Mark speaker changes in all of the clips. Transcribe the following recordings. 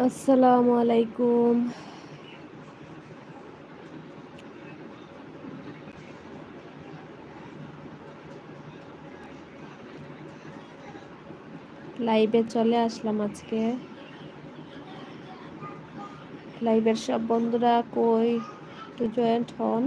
Speaker 1: আসসালামু আলাইকুম। লাইভে চলে আসলাম আজকে। লাইভের সব বন্ধুরা কই? একটু জয়েন্ট হন।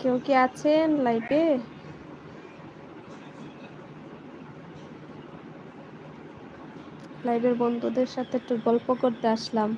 Speaker 1: কেউ কি আছেন লাইভে? লাইভের বন্ধুদের সাথে একটু গল্প করতে আসলাম।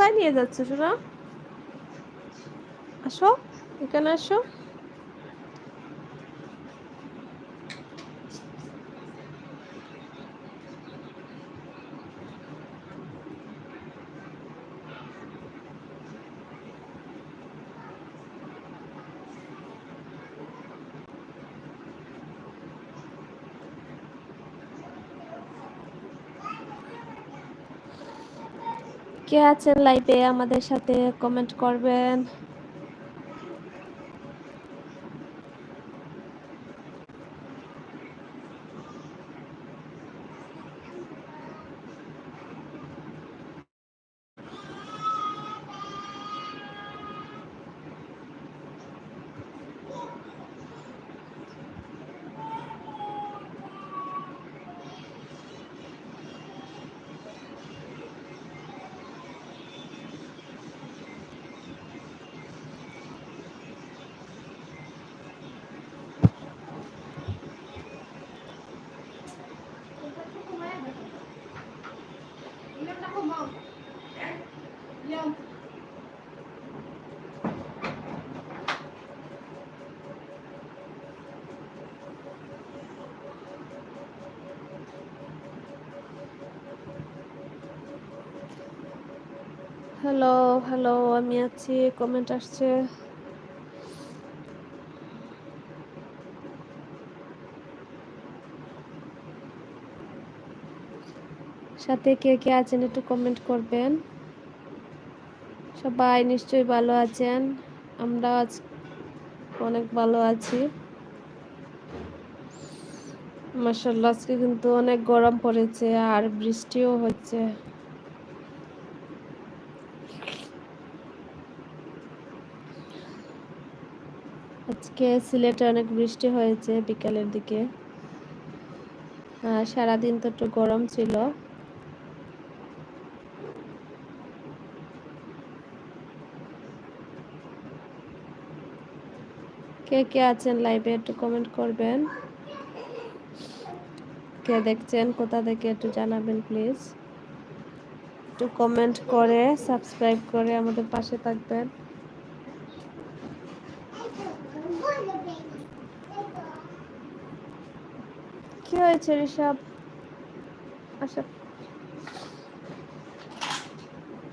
Speaker 1: কোথায় নিয়ে যাচ্ছে সোনা? আসো এখানে আসো। কে আছেন লাইভে আমাদের সাথে কমেন্ট করবেন। হ্যালো হ্যালো আমি আছি কমেন্ট আসছে। সাথে কে কে আছেন একটু কমেন্ট করবেন। সবাই নিশ্চয়ই ভালো আছেন আমরা আজ অনেক ভালো আছি। মাসাল্লাহ আজকে কিন্তু অনেক গরম পড়েছে আর বৃষ্টিও হচ্ছে। আজকে সিলেটে অনেক বৃষ্টি হয়েছে বিকালের দিকে। সারাদিন তো একটু গরম ছিল। কে কে আছেন লাইভে একটু কমেন্ট করবেন। কে দেখছেন, কোথা থেকে একটু জানাবেন প্লিজ একটু কমেন্ট করে সাবস্ক্রাইব করে আমাদের পাশে থাকবেন। কি হয়েছে ঋষভ? আচ্ছা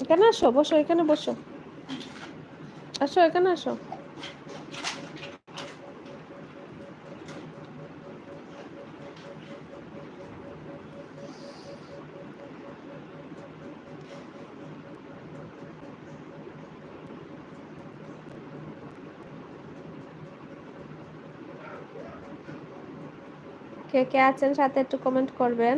Speaker 1: এখানে আসো বসো এখানে বসো। আসো এখানে আসো। কে কে আছেন সাথে একটু কমেন্ট করবেন।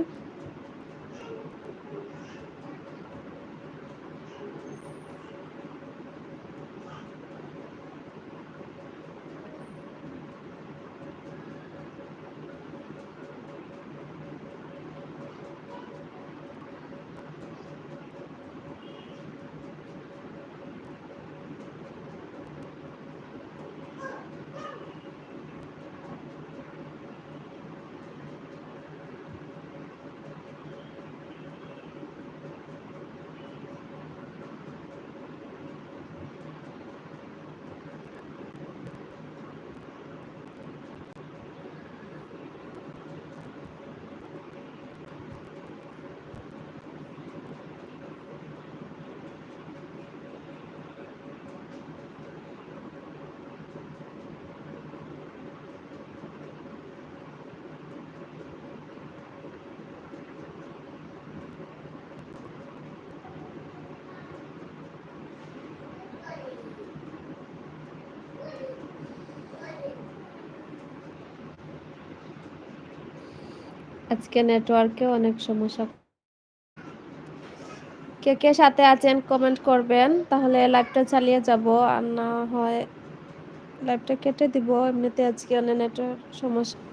Speaker 1: আজকে নেটওয়ার্কে অনেক সমস্যা। কে কে সাথে আছেন কমেন্ট করবেন, তাহলে লাইভটা চালিয়ে যাব। আর না হয় লাইভটা কেটে দিব, এমনিতে আজকে অনেক নেটওয়ার্ক সমস্যা।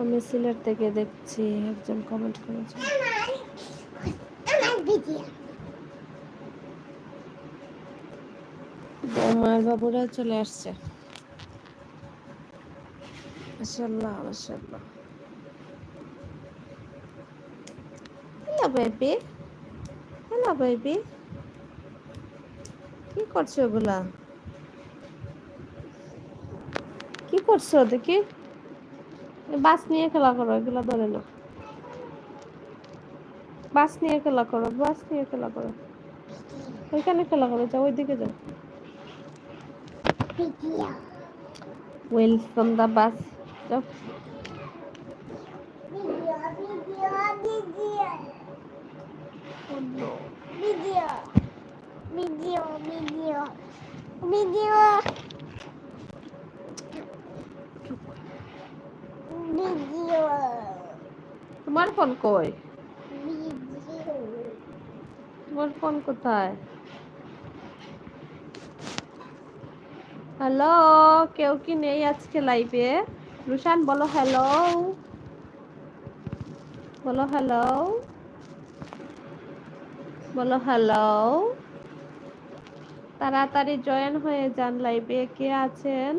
Speaker 1: আমি সিলেট থেকে দেখছি, একজন কমেন্ট করেছে। বৌমার বাবুরা চলে আসছে। কি করছ ওগুলা কি করছ দেখি বাস নিয়ে খেলা করো, এগুলা ধরে না বাস নিয়ে খেলা করো, বাস নিয়ে খেলা করো। ওইখানে খেলা করো, যাও, ওইদিকে যাও। from the bus যাও। তোমার ফোন কই? তোমার ফোন কোথায়? হ্যালো কেউ কি নেই আজকে লাইভে রুশান বলো হ্যালো বলো হ্যালো বলো হ্যালো তাড়াতাড়ি জয়েন হয়ে যান লাইভে কে আছেন?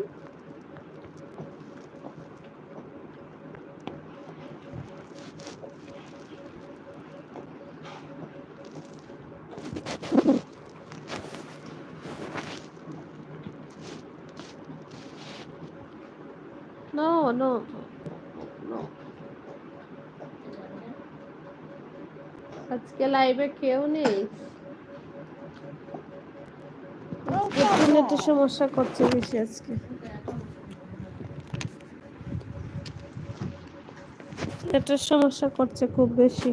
Speaker 1: No, no, no. আজকে লাইভে কেউ নেই। ইন্টারনেটের সমস্যা করছে বেশি আজকে। নেটের সমস্যা করছে খুব বেশি।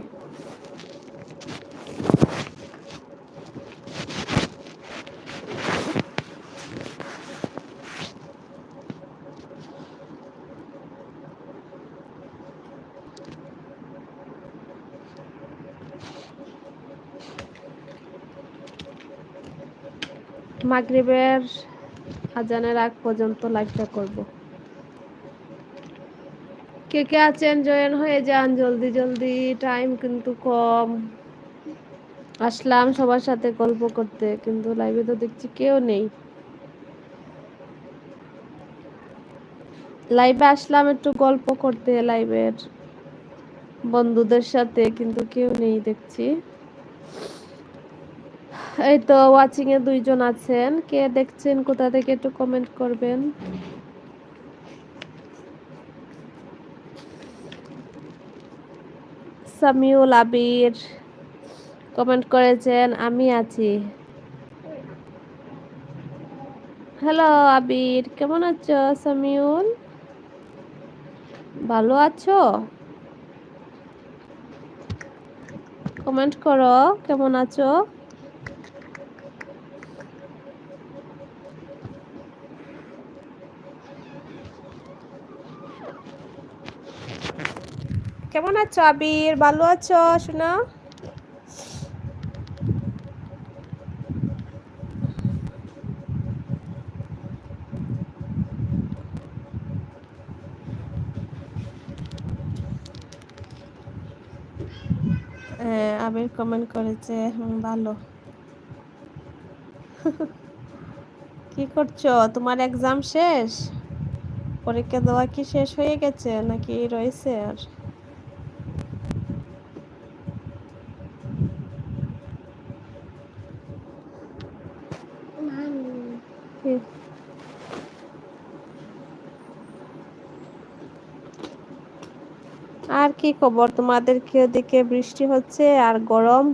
Speaker 1: মাগরিবের আজানের আগ পর্যন্ত লাইভটা করব। কে কে আছেন? জয়েন হয়ে যান, জলদি জলদি টাইম কিন্তু কম। আসলাম সবার সাথে গল্প করতে, কিন্তু লাইভে তো দেখছি কেউ নেই। লাইভে আসলাম একটু গল্প করতে লাইভের বন্ধুদের সাথে, কিন্তু কেউ নেই দেখছি। এই তো ওয়াচিং এ দুইজন আছেন। কে দেখছেন, কোথা থেকে একটু কমেন্ট করবেন? সামিউল আবির কমেন্ট করেছেন, আমি আছি। হ্যালো আবির, কেমন আছো সামিউল? ভালো আছো? কমেন্ট করো, কেমন আছো? কেমন আছো আবির? ভালো আছো? শোনা। হ্যাঁ আবির কমেন্ট করেছে ভালো। কি করছ? তোমার এক্সাম শেষ? পরীক্ষা দেওয়া কি শেষ হয়ে গেছে নাকি রয়েছে আর? আর কি খবর? তোমাদের কি ওদিকে বৃষ্টি হচ্ছে আর গরম?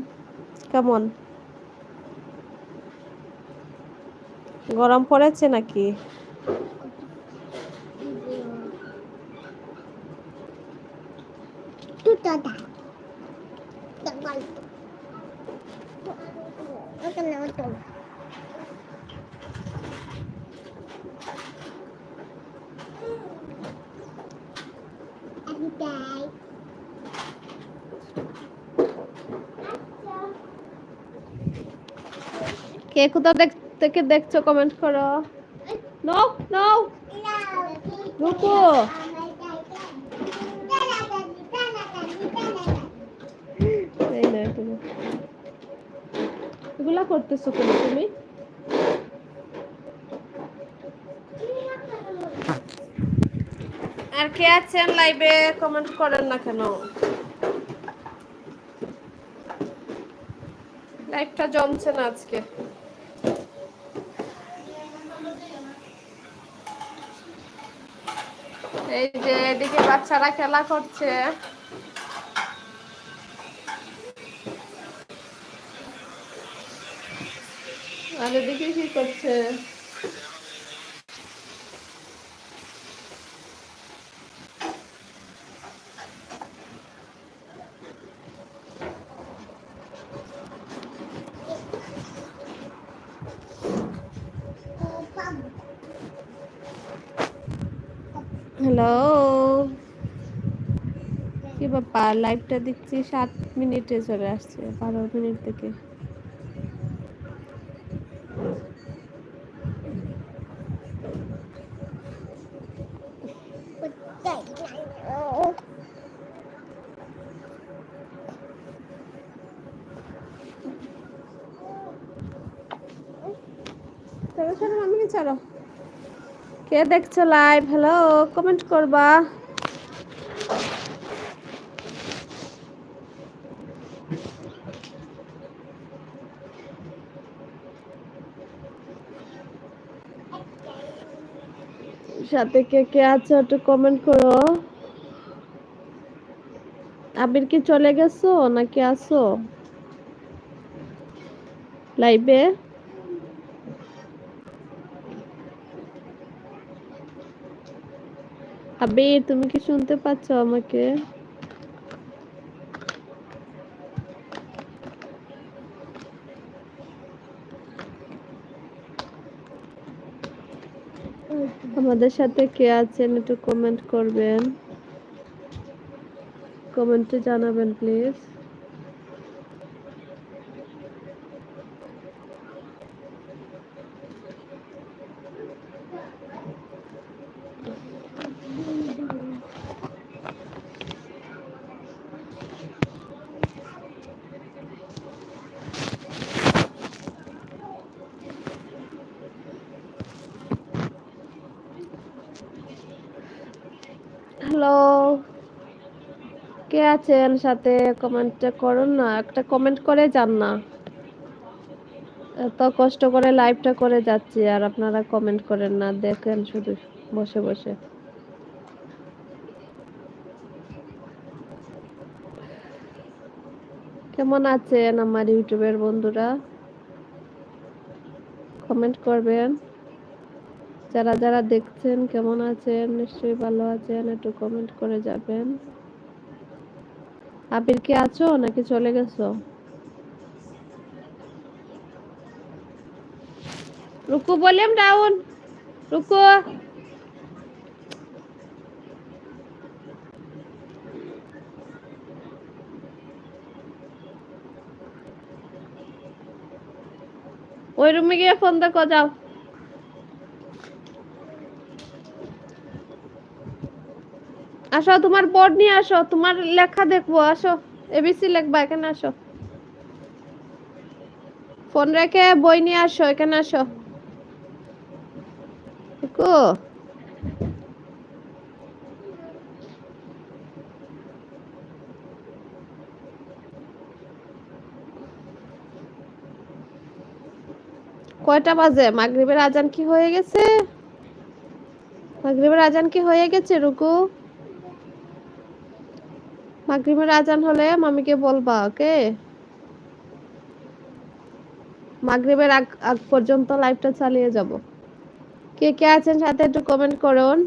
Speaker 1: কেমন? গরম পড়েছে নাকি?
Speaker 2: Everyday.
Speaker 1: কে কোথা দেখ থেকে দেখছ কমেন্ট করো? নো নো রুকো এগুলা করতেছো কেন তুমি? আর কে আছেন লাইভে কমেন্ট করেন না কেন? লাইভটা জমছে না আজকে। এই যে এদিকে বাচ্চারা খেলা করছে। আর এদিকে কি করছে? হ্যালো। কি ব্যাপার? লাইভটা দেখছি সাত মিনিটে চলে আসছে, বারো মিনিট থেকে। চলো চলো মামি চলো। কে দেখছ লাইভ হ্যালো কমেন্ট করবা। সাথে কে কে আছো একটু কমেন্ট করো। আবির কি চলে গেছো নাকি আছো? লাইভে আবির তুমি কি শুনতে পাচ্ছ আমাকে? আমাদের সাথে কে আছেন একটু কমেন্ট করবেন। কমেন্টে জানাবেন প্লিজ হ্যালো কে আছেন? সাথে কমেন্ট করুন না। একটা কমেন্ট করে যান না। এত কষ্ট করে লাইভটা করে যাচ্ছি, আর আপনারা কমেন্ট করেন না। দেখেন শুধু, বসে বসে। কেমন আছেন আমার ইউটিউবের বন্ধুরা? কমেন্ট করবেন। যারা যারা দেখছেন, কেমন আছেন? নিশ্চয়ই ভালো আছেন। একটু কমেন্ট করে যাবেন। আবির কি আছো নাকি চলে গেছো? রুকু ভলিউম ডাউন, রুকু। ওই রুমে গিয়ে ফোন দেখো, যাও। আসো, তোমার বোর্ড নিয়ে আসো, তোমার লেখা দেখব, আসো এবিসি লেখবা, এখানে আসো। ফোন রেখে বই নিয়ে আসো, এখানে আসো। কয়টা বাজে? মাগরিবের আজান কি হয়ে গেছে? মাগরিবের আজান কি হয়ে গেছে, রুকু? মাগরিবের আজান হলে মামিকে বলবা, ওকে? মাগরিবের আগ আগ পর্যন্ত লাইভটা চালিয়ে যাব। কে কে আছেন সাথে একটু কমেন্ট করুন।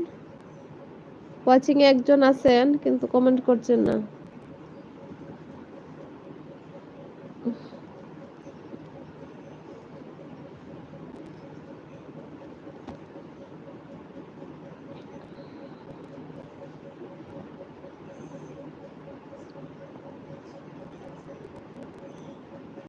Speaker 1: ওয়াচিং এ একজন আছেন, কিন্তু কমেন্ট করছেন না।